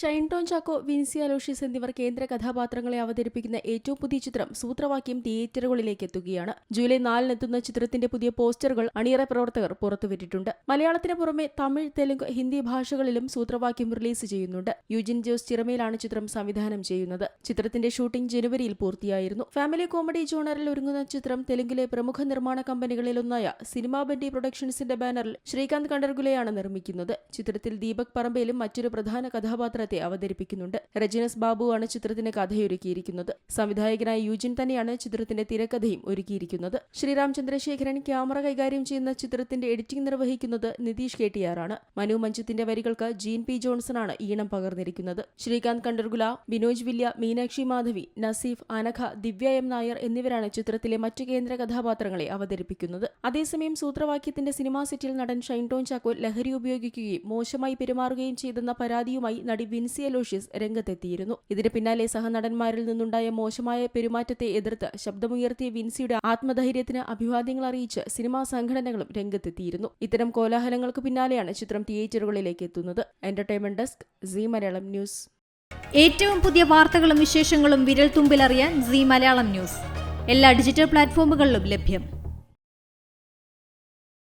ഷൈൻ ടോൺ ചാക്കോ വിൻസി അലോഷ്യസ് എന്നിവർ കേന്ദ്ര കഥാപാത്രങ്ങളെ അവതരിപ്പിക്കുന്ന ഏറ്റവും പുതിയ ചിത്രം സൂത്രവാക്യം തിയേറ്ററുകളിലേക്ക് എത്തുകയാണ്. ജൂലൈ നാലിനെത്തുന്ന ചിത്രത്തിന്റെ പുതിയ പോസ്റ്ററുകൾ അണിയറ പ്രവർത്തകർ പുറത്തുവിട്ടിട്ടുണ്ട്. മലയാളത്തിന് പുറമെ തമിഴ് തെലുങ്ക് ഹിന്ദി ഭാഷകളിലും സൂത്രവാക്യം റിലീസ് ചെയ്യുന്നുണ്ട്. യുജിൻ ജോസ് ചിറമയിലാണ് ചിത്രം സംവിധാനം ചെയ്യുന്നത്. ചിത്രത്തിന്റെ ഷൂട്ടിംഗ് ജനുവരിയിൽ പൂർത്തിയായിരുന്നു. ഫാമിലി കോമഡി ജോണറിൽ ഒരുങ്ങുന്ന ചിത്രം തെലുങ്കിലെ പ്രമുഖ നിർമ്മാണ കമ്പനികളിലൊന്നായ സിനിമാ ബണ്ടി പ്രൊഡക്ഷൻസിന്റെ ബാനറിൽ ശ്രീകാന്ത് കണ്ടർഗുലയാണ് നിർമ്മിക്കുന്നത്. ചിത്രത്തിൽ ദീപക് പറമ്പയിലും മറ്റൊരു പ്രധാന കഥാപാത്രത്തെ അവതരിപ്പിക്കുന്നുണ്ട്. രജനസ് ബാബുവാണ് ചിത്രത്തിന് കഥയൊരുക്കിയിരിക്കുന്നത്. സംവിധായകനായ യുജിൻ തന്നെയാണ് ചിത്രത്തിന്റെ തിരക്കഥയും ഒരുക്കിയിരിക്കുന്നത്. ശ്രീറാം ചന്ദ്രശേഖരൻ ക്യാമറ കൈകാര്യം ചെയ്യുന്ന ചിത്രത്തിന്റെ എഡിറ്റിംഗ് നിർവഹിക്കുന്നത് നിതീഷ് കെട്ടിയാറാണ് മനു മഞ്ചത്തിന്റെ വരികൾക്ക് ജീൻ പി ജോൺസൺ ആണ് ഈണം പകർന്നിരിക്കുന്നത്. ശ്രീകാന്ത് കണ്ടർഗുല ബിനോജ് വില്യ മീനാക്ഷി മാധവി നസീഫ് അനഘ ദിവ്യ എം നായർ എന്നിവരാണ് ചിത്രത്തിലെ മറ്റു കേന്ദ്ര കഥാപാത്രങ്ങളെ അവതരിപ്പിക്കുന്നത്. അതേസമയം സൂത്രവാക്യത്തിന്റെ സിനിമാ സെറ്റിൽ നടൻ ഷൈൻ ടോൺ ചാക്കോ ലഹരി ഉപയോഗിക്കുകയും മോശമായി പെരുമാറുകയും ചെയ്തെന്ന പരാതിയുമായി നടി വിൻസി അലോഷ്യസ് രംഗത്തെത്തിയിരുന്നു. ഇതിന് പിന്നാലെ സഹനടന്മാരിൽ നിന്നുണ്ടായ മോശമായ പെരുമാറ്റത്തെ എതിർത്ത് ശബ്ദമുയർത്തിയ വിൻസിയുടെ ആത്മധൈര്യത്തിന് അഭിവാദ്യങ്ങൾ അറിയിച്ച് സിനിമാ സംഘടനകളും രംഗത്തെത്തിയിരുന്നു. ഇത്തരം കോലാഹലങ്ങൾക്ക് പിന്നാലെയാണ് ചിത്രം തിയേറ്ററുകളിലേക്ക് എത്തുന്നത്. Entertainment desk Zee Malayalam news. ഏറ്റവും പുതിയ വാർത്തകളും വിശേഷങ്ങളും വിരൽ തുമ്പിലറിയാൻ സി മലയാളം ന്യൂസ്. എല്ലാ ഡിജിറ്റൽ പ്ലാറ്റ്ഫോമുകളിലും ലഭ്യം.